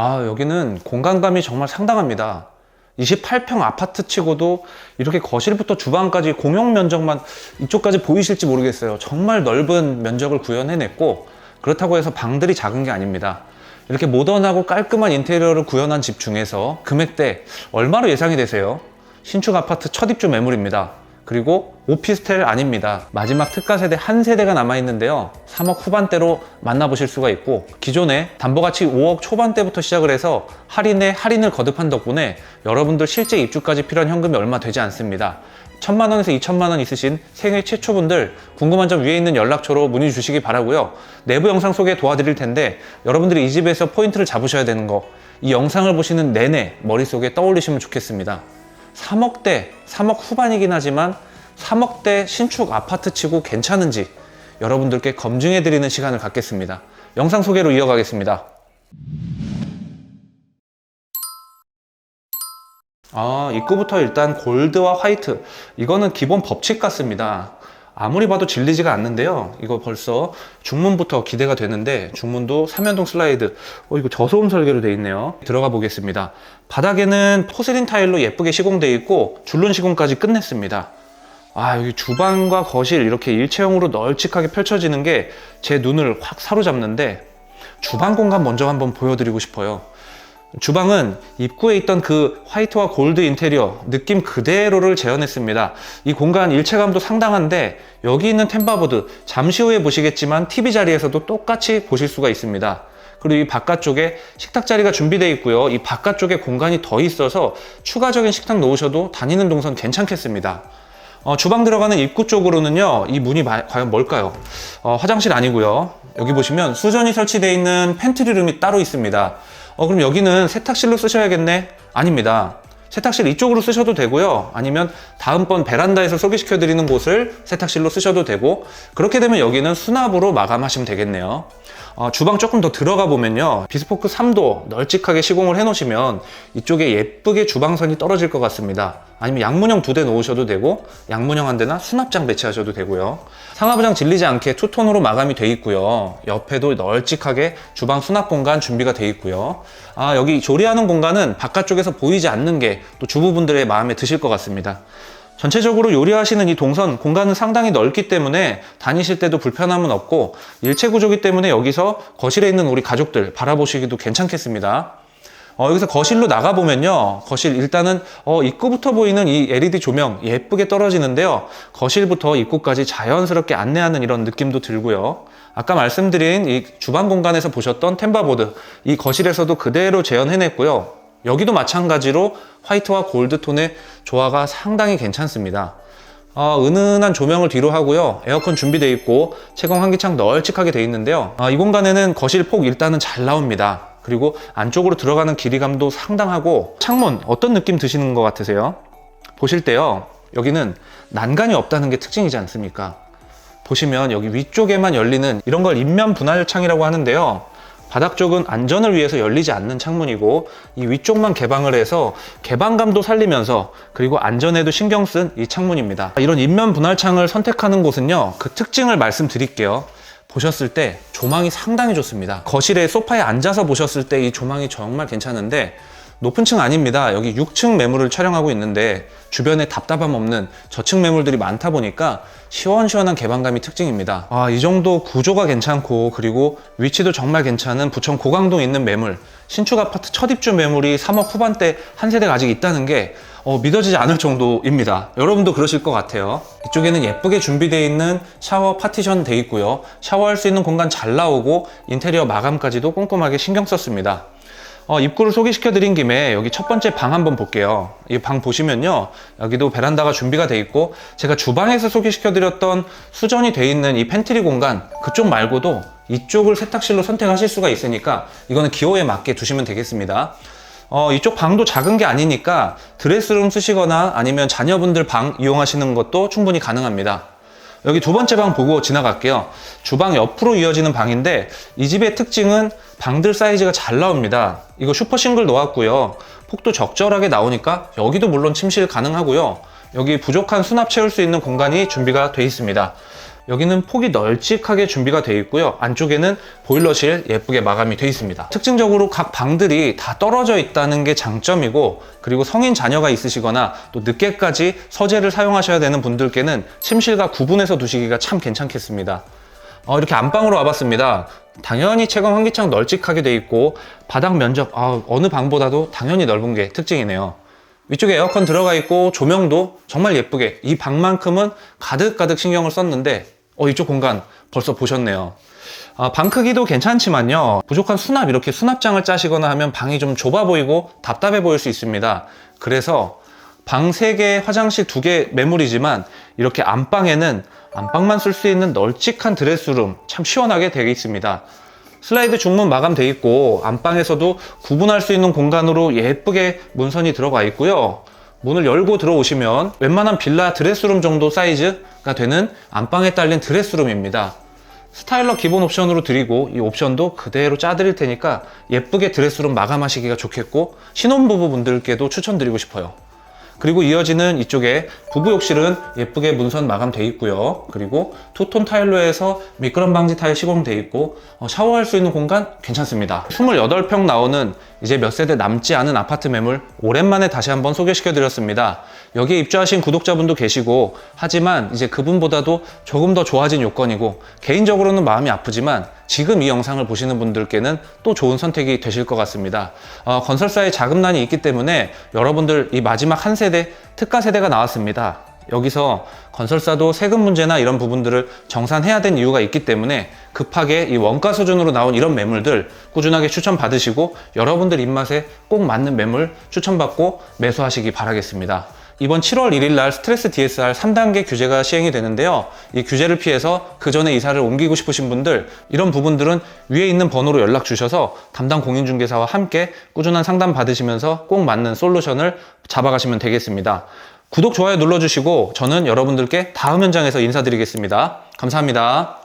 아, 여기는 공간감이 정말 상당합니다. 28평 아파트 치고도 이렇게 거실부터 주방까지 공용 면적만 이쪽까지 보이실지 모르겠어요. 정말 넓은 면적을 구현해냈고 그렇다고 해서 방들이 작은 게 아닙니다. 이렇게 모던하고 깔끔한 인테리어를 구현한 집 중에서 금액대 얼마로 예상이 되세요? 신축 아파트 첫 입주 매물입니다. 그리고 오피스텔 아닙니다. 마지막 특가 세대 한 세대가 남아있는데요. 3억 후반대로 만나보실 수가 있고 기존에 담보가치 5억 초반대부터 시작을 해서 할인에 할인을 거듭한 덕분에 여러분들 실제 입주까지 필요한 현금이 얼마 되지 않습니다. 천만 원에서 2천만 원 있으신 생애 최초 분들 궁금한 점 위에 있는 연락처로 문의 주시기 바라고요. 내부 영상 소개 도와드릴 텐데 여러분들이 이 집에서 포인트를 잡으셔야 되는 거 이 영상을 보시는 내내 머릿속에 떠올리시면 좋겠습니다. 3억대, 3억 후반이긴 하지만 3억대 신축 아파트 치고 괜찮은지 여러분들께 검증해 드리는 시간을 갖겠습니다. 영상 소개로 이어가겠습니다. 아, 입구부터 일단 골드와 화이트. 이거는 기본 법칙 같습니다. 아무리 봐도 질리지가 않는데요. 이거 벌써 중문부터 기대가 되는데 중문도 삼연동 슬라이드. 어, 이거 저소음 설계로 되어 있네요. 들어가 보겠습니다. 바닥에는 포세린 타일로 예쁘게 시공되어 있고 줄눈 시공까지 끝냈습니다. 아, 여기 주방과 거실 이렇게 일체형으로 널찍하게 펼쳐지는 게 제 눈을 확 사로잡는데 주방 공간 먼저 한번 보여드리고 싶어요. 주방은 입구에 있던 그 화이트와 골드 인테리어 느낌 그대로를 재현했습니다. 이 공간 일체감도 상당한데 여기 있는 템바보드 잠시 후에 보시겠지만 TV 자리에서도 똑같이 보실 수가 있습니다. 그리고 이 바깥쪽에 식탁 자리가 준비되어 있고요. 이 바깥쪽에 공간이 더 있어서 추가적인 식탁 놓으셔도 다니는 동선 괜찮겠습니다. 어, 주방 들어가는 입구 쪽으로는요, 이 문이 마- 과연 뭘까요? 어, 화장실 아니고요. 여기 보시면 수전이 설치되어 있는 팬트리룸이 따로 있습니다. 어, 그럼 여기는 세탁실로 쓰셔야겠네? 아닙니다. 세탁실 이쪽으로 쓰셔도 되고요. 아니면 다음번 베란다에서 소개시켜 드리는 곳을 세탁실로 쓰셔도 되고 그렇게 되면 여기는 수납으로 마감하시면 되겠네요. 어, 주방 조금 더 들어가 보면요. 비스포크 3도 널찍하게 시공을 해 놓으시면 이쪽에 예쁘게 주방선이 떨어질 것 같습니다. 아니면 양문형 두 대 놓으셔도 되고 양문형 한 대나 수납장 배치하셔도 되고요. 상하부장 질리지 않게 투톤으로 마감이 돼 있고요. 옆에도 널찍하게 주방 수납 공간 준비가 돼 있고요. 아, 여기 조리하는 공간은 바깥쪽에서 보이지 않는 게 또 주부분들의 마음에 드실 것 같습니다. 전체적으로 요리하시는 이 동선 공간은 상당히 넓기 때문에 다니실 때도 불편함은 없고 일체 구조기 때문에 여기서 거실에 있는 우리 가족들 바라보시기도 괜찮겠습니다. 어, 여기서 거실로 나가보면요. 거실 일단은 어, 입구부터 보이는 이 LED 조명 예쁘게 떨어지는데요. 거실부터 입구까지 자연스럽게 안내하는 이런 느낌도 들고요. 아까 말씀드린 이 주방 공간에서 보셨던 템바보드 이 거실에서도 그대로 재현해냈고요. 여기도 마찬가지로 화이트와 골드 톤의 조화가 상당히 괜찮습니다. 어, 은은한 조명을 뒤로 하고요. 에어컨 준비되어 있고 채광 환기창 널찍하게 되어 있는데요. 아, 이 공간에는 거실 폭 일단은 잘 나옵니다. 그리고 안쪽으로 들어가는 길이감도 상당하고 창문 어떤 느낌 드시는 것 같으세요? 보실 때요. 여기는 난간이 없다는 게 특징이지 않습니까? 보시면 여기 위쪽에만 열리는 이런 걸 인면 분할 창이라고 하는데요. 바닥 쪽은 안전을 위해서 열리지 않는 창문이고 이 위쪽만 개방을 해서 개방감도 살리면서 그리고 안전에도 신경 쓴 이 창문입니다. 이런 인면 분할 창을 선택하는 곳은요. 그 특징을 말씀드릴게요. 보셨을 때 조망이 상당히 좋습니다. 거실에 소파에 앉아서 보셨을 때 이 조망이 정말 괜찮은데 높은 층 아닙니다. 여기 6층 매물을 촬영하고 있는데 주변에 답답함 없는 저층 매물들이 많다 보니까 시원시원한 개방감이 특징입니다. 아, 이 정도 구조가 괜찮고 그리고 위치도 정말 괜찮은 부천 고강동 있는 매물 신축 아파트 첫 입주 매물이 3억 후반대 한 세대가 아직 있다는 게 어, 믿어지지 않을 정도입니다. 여러분도 그러실 것 같아요. 이쪽에는 예쁘게 준비되어 있는 샤워 파티션 돼 있고요. 샤워할 수 있는 공간 잘 나오고 인테리어 마감까지도 꼼꼼하게 신경 썼습니다. 어, 입구를 소개시켜 드린 김에 여기 첫 번째 방 한번 볼게요. 이 방 보시면요. 여기도 베란다가 준비가 돼 있고 제가 주방에서 소개시켜 드렸던 수전이 돼 있는 이 팬트리 공간 그쪽 말고도 이쪽을 세탁실로 선택하실 수가 있으니까 이거는 기호에 맞게 두시면 되겠습니다. 어, 이쪽 방도 작은 게 아니니까 드레스룸 쓰시거나 아니면 자녀분들 방 이용하시는 것도 충분히 가능합니다. 여기 두 번째 방 보고 지나갈게요. 주방 옆으로 이어지는 방인데 이 집의 특징은 방들 사이즈가 잘 나옵니다. 이거 슈퍼 싱글 놓았고요. 폭도 적절하게 나오니까 여기도 물론 침실 가능하고요. 여기 부족한 수납 채울 수 있는 공간이 준비가 되어 있습니다. 여기는 폭이 널찍하게 준비가 되어 있고요. 안쪽에는 보일러실 예쁘게 마감이 되어 있습니다. 특징적으로 각 방들이 다 떨어져 있다는 게 장점이고 그리고 성인 자녀가 있으시거나 또 늦게까지 서재를 사용하셔야 되는 분들께는 침실과 구분해서 두시기가 참 괜찮겠습니다. 어, 이렇게 안방으로 와봤습니다. 당연히 채광 환기창 널찍하게 돼 있고 바닥 면적 아, 어느 방보다도 당연히 넓은 게 특징이네요. 위쪽에 에어컨 들어가 있고 조명도 정말 예쁘게 이 방만큼은 가득가득 신경을 썼는데 어, 이쪽 공간 벌써 보셨네요. 아, 방 크기도 괜찮지만요. 부족한 수납 이렇게 수납장을 짜시거나 하면 방이 좀 좁아 보이고 답답해 보일 수 있습니다. 그래서 방 3개, 화장실 2개 매물이지만 이렇게 안방에는 안방만 쓸 수 있는 널찍한 드레스룸 참 시원하게 되어 있습니다. 슬라이드 중문 마감되어 있고 안방에서도 구분할 수 있는 공간으로 예쁘게 문선이 들어가 있고요. 문을 열고 들어오시면 웬만한 빌라 드레스룸 정도 사이즈가 되는 안방에 딸린 드레스룸입니다. 스타일러 기본 옵션으로 드리고 이 옵션도 그대로 짜드릴 테니까 예쁘게 드레스룸 마감하시기가 좋겠고 신혼부부 분들께도 추천드리고 싶어요. 그리고 이어지는 이쪽에 부부 욕실은 예쁘게 문선 마감돼 있고요. 그리고 투톤 타일로 해서 미끄럼 방지 타일 시공돼 있고 어, 샤워할 수 있는 공간 괜찮습니다. 28평 나오는 이제 몇 세대 남지 않은 아파트 매물 오랜만에 다시 한번 소개시켜 드렸습니다. 여기에 입주하신 구독자분도 계시고 하지만 이제 그분보다도 조금 더 좋아진 요건이고 개인적으로는 마음이 아프지만 지금 이 영상을 보시는 분들께는 또 좋은 선택이 되실 것 같습니다. 어, 건설사의 자금난이 있기 때문에 여러분들 이 마지막 한 세대 특가 세대가 나왔습니다. 여기서 건설사도 세금 문제나 이런 부분들을 정산해야 된 이유가 있기 때문에 급하게 이 원가 수준으로 나온 이런 매물들 꾸준하게 추천받으시고 여러분들 입맛에 꼭 맞는 매물 추천받고 매수하시기 바라겠습니다. 이번 7월 1일 날 스트레스 DSR 3단계 규제가 시행이 되는데요. 이 규제를 피해서 그 전에 이사를 옮기고 싶으신 분들 이런 부분들은 위에 있는 번호로 연락 주셔서 담당 공인중개사와 함께 꾸준한 상담 받으시면서 꼭 맞는 솔루션을 잡아가시면 되겠습니다. 구독, 좋아요 눌러주시고 저는 여러분들께 다음 현장에서 인사드리겠습니다. 감사합니다.